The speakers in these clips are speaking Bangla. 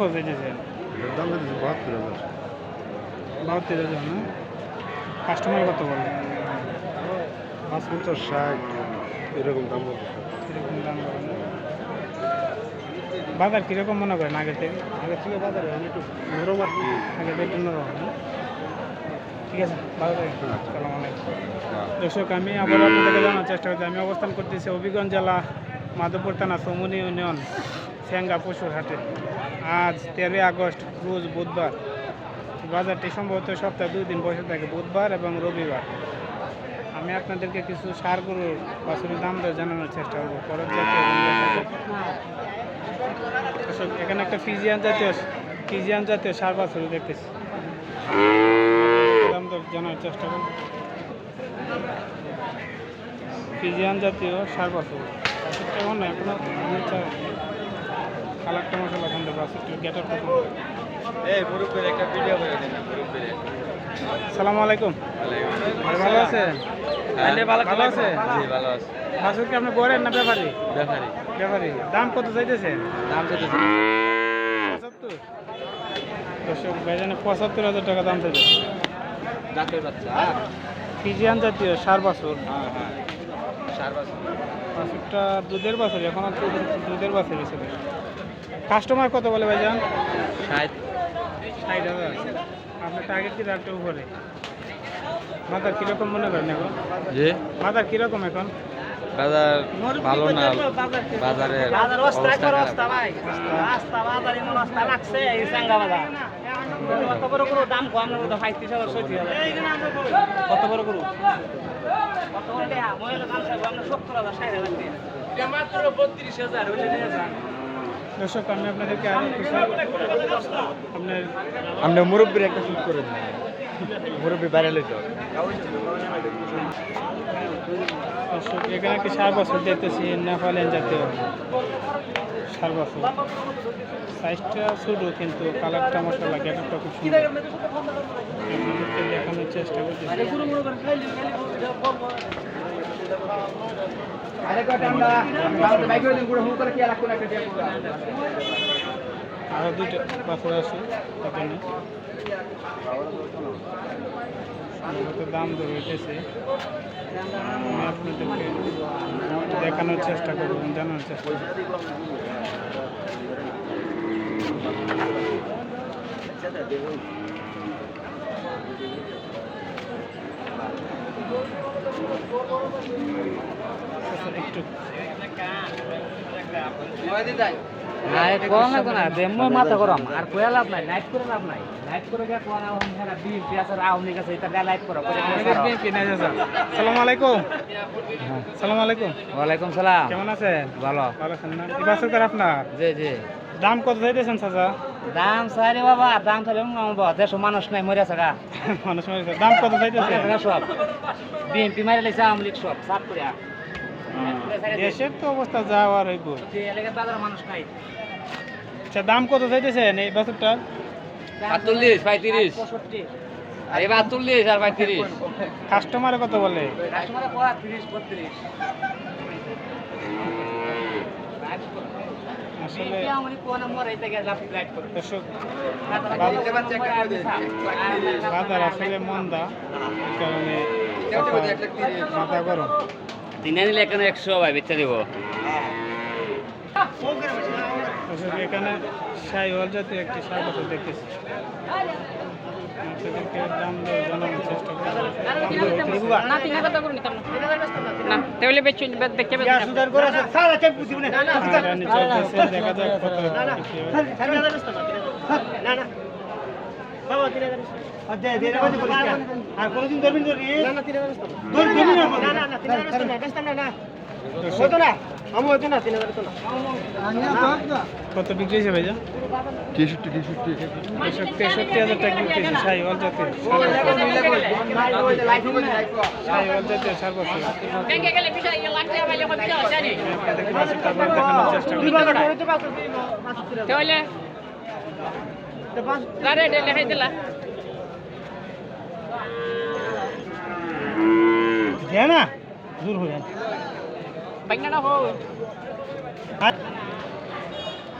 কত চাইতেছেন এটার দাম দিয়েছে বাহাত্তর হাজার। বাহাত্তর হাজার না? কাস্টমার কত বলে? পাঁচ পঞ্চাশ ষাট এরকম দাম এরকম বাজার কীরকম মনে করেন আগে থেকে? আগে থেকে বাজারে আমি একটু নরম আর কি। আগে থেকে একটু নরম ঠিক আছে ভালো থাকেন। সালাম আলাইকুম। দর্শক আমি আবার আপনাদেরকে জানার চেষ্টা করছি আমি অবস্থান করতেছি হবিগঞ্জ জেলা মাধবপুর থানা সমুনি ইউনিয়ন স্যাঙ্গা পশুর হাটে। আজ তেরোই আগস্ট, রোজ বুধবার। বাজারটি সম্ভবত সপ্তাহে দুই দিন বসে থাকে, বুধবার এবং রবিবার। আমি আপনাদেরকে কিছু সার গরুর বাছুরের দাম দর জানানোর চেষ্টা করব। করজ জাতীয় এখানে একটা ফিজিয়ান জাতীয় ফিজিয়ান জাতীয় সার বাছুর দেখতেছি। দাম দর জানার চেষ্টা করব। ফিজিয়ান জাতীয় সার বাছুর। এখনও কালারটা সালামু আলাইকুম। ভালো আছে ভালো আছে। ভালো আছে। বাছুর কি আপনি করেন না ব্যাপারী? ব্যাপারী। ব্যাপারী। দাম কত চাইতেছেন দাম পঁচাত্তর? দর্শক ভাইজানে পঁচাত্তর হাজার টাকা দাম চাইতেছে। বাচ্চা। ফিজিয়ান জাতীয় সার বাছুর। হ্যাঁ হ্যাঁ। সার বাচ্চা বাছুরটা দুধের বাছুর এখন দুধের বাছুর হিসেবে কাস্টমার কত বলে ভাইজান? ষাট। ষাট হাজার। আপনার টার্গেট কি রাখতে উপরে? বাজার কীরকম মনে করেন এখন? জি। বাজার কীরকম এখন? বাজার ভালো না বাজার কত বড় দাম কম না তো পঁয়ত্রিশ হাজার ছয়ত্রিশ কত বড় গরু? কত বড় দাম চাইব আমরা সত্তর হাজার ষাট হাজার। মাত্র বত্রিশ হাজার ওইটা নিয়ে যান দর্শক আমি আপনাদেরকে আরও কিছু আপনার আপনি মুরব্বীর একটা শুট করেন মুরব্বী বাইরে লইতে হবে দর্শক এখানে একটি সার বছর দেখতেছি নেপালিয়ান জাতীয় সার বছর। সাইজটা ছোটো কিন্তু কালারটা মশলা গ্যাটারটা খুব সুন্দর। দেখানোর চেষ্টা করতেছি। আরও দুইটা বছর আছে এখানে সম্ভবত দাম হইতেছে আমি আপনাদেরকে দেখানোর চেষ্টা করব এবং জানানোর চেষ্টা করব আচ্ছা, একটু আরে কম লাগবে না দেম্ম মাথা গরম আর কোয়া লাভ নাই লাইট করে লাভ নাই লাইট করে গিয়ে কোয়া না হেলা বিল পিয়াস আর আউনি কাছে এটা লাইট করো করে সালাম আলাইকুম সালাম আলাইকুম ওয়ালাইকুম সালাম কেমন আছেন ভালো ভালো আছেন না এই বাছুরটার আপনার জি জি দাম কত চাইতেছেন চাচা দাম সারি বাবা দাম তাহলে দেশ মানুষ নাই মরে আছে গা। মানুষ মারিছে দাম কত চাইতেছেন সব। বিএনপি মারি লাইছে আওয়ামী লীগ সব সাত করে দেশের তো অবস্থা যাওয়ার হইব। যে এলাকার মানুষ নাই। আচ্ছা দাম কত চাইতেছেন এই বাছুরটার? আটচল্লিশ পঁয়ত্রিশ। পঁয়ষট্টি। আরে আটচল্লিশ আর পঁয়ত্রিশ। কাস্টমারে কত বলে? কাস্টমারে তিরিশ বত্রিশ। আসলে দর্শক বাজার আসলে মন্দা এই কারণে মাথা গরম। দিনে নিলে এখানে একশো ভাই বেচা দিব। দর্শক এখানে সাইওয়াল জাতীয় একটি সার বছর দেখতেছি দাম জানানোর চেষ্টা আর হয়। কোনদিন ধরবি না না না কত বিক্রি হয়েছে ভাইজা তেষট্টি তেষট্টি। তেষট্টি হাজার টাকা বিক্রি হয়েছে সার বছর তাহলে? লেখাই দিলা? না? দূর হয়ে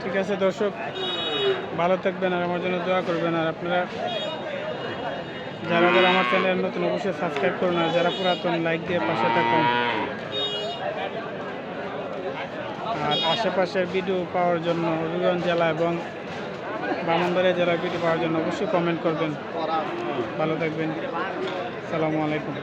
ঠিক আছে দর্শক, ভালো থাকবেন আর আমার জন্য দোয়া করবেন। আর আপনারা যারা যারা আমার চ্যানেল নতুন, অবশ্যই সাবস্ক্রাইব করুন। আর যারা পুরাতন, লাইক দিয়ে পাশে থাকুন। আর আশেপাশের ভিডিও পাওয়ার জন্য হবিগঞ্জ জেলা এবং ব্রাহ্মণবাড়িয়া জেলার ভিডিও পাওয়ার জন্য অবশ্যই কমেন্ট করবেন। ভালো থাকবেন। সালামু আলাইকুম।